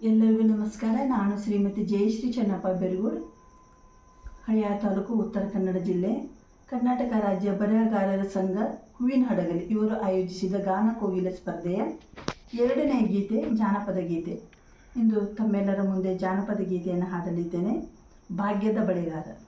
ಎಲ್ಲರಿಗೂ ನಮಸ್ಕಾರ. ನಾನು ಶ್ರೀಮತಿ ಜಯಶ್ರೀ ಚೆನ್ನಪ್ಪ ಬೆರಗೂರು, ಹಳೆಯ ತಾಲೂಕು ಉತ್ತರ ಕನ್ನಡ ಜಿಲ್ಲೆ. ಕರ್ನಾಟಕ ರಾಜ್ಯ ಬರಹಗಾರರ ಸಂಘ ಹೂವಿನ ಹಡಗಲಿ, ಇವರು ಆಯೋಜಿಸಿದ ಗಾನ ಕೋಗಿಲ ಸ್ಪರ್ಧೆಯ ಎರಡನೇ ಗೀತೆ, ಜಾನಪದ ಗೀತೆ. ಇಂದು ತಮ್ಮೆಲ್ಲರ ಮುಂದೆ ಜಾನಪದ ಗೀತೆಯನ್ನು ಹಾಡಲಿದ್ದೇನೆ. ಭಾಗ್ಯದ ಬಳೆಗಾರ.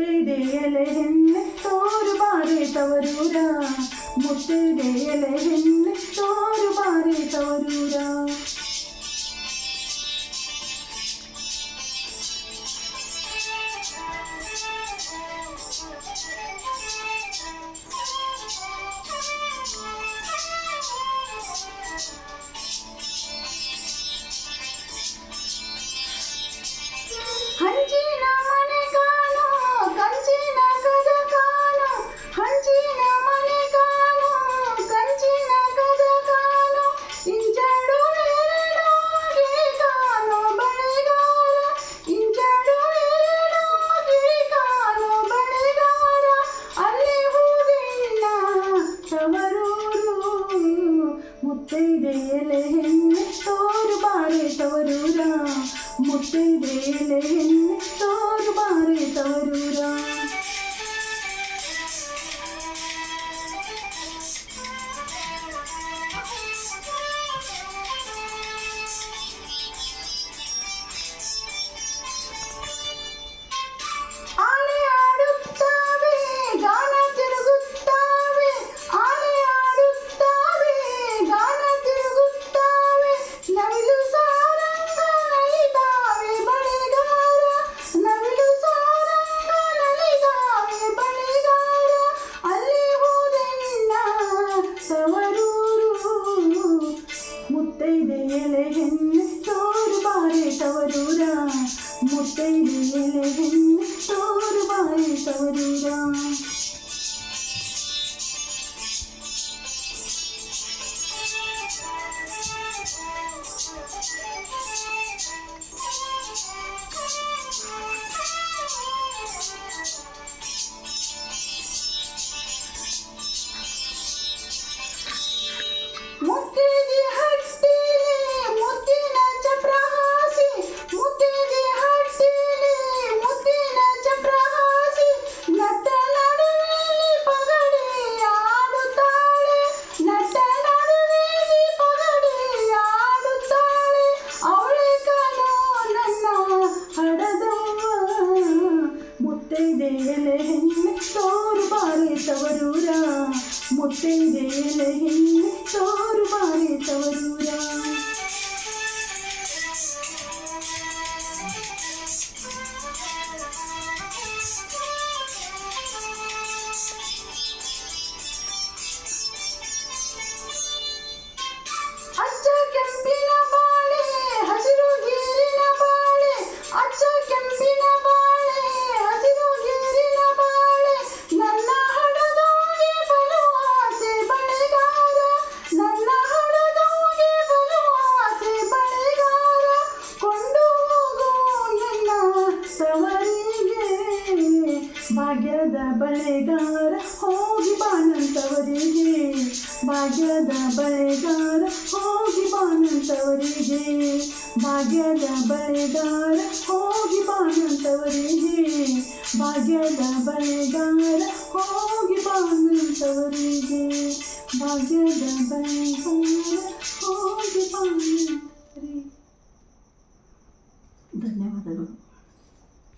മുത്തിടയലെ എന്നെ തോരുപാടെ തവരൂര. తరురా ముట్టి వేలే తోరు బారే తరురా. Bye. ding ding ಬಳೆಗಾರ ಹೋಗಿ ಬಾನಂತವರಿಗೆ ಭಾಗ್ಯದ ಬಳೆಗಾರ ಹೋಗಿ ಬಾನಂತವರಿಗೆ ಭಾಗ್ಯದ ಬಳೆಗಾರ ಹೋಗಿ ಬಾನಂತವರಿಗೆ ಭಾಗ್ಯದ ಬಳೆಗಾರ ಹೋಗಿ ಬಾನಂತವರಿಗೆ ಭಾಗ್ಯದ ಬಳೆಗಾರ ಹೋಗಿ ಬಾನಂತವರಿಗೆ ಧನ್ಯವಾದಗಳು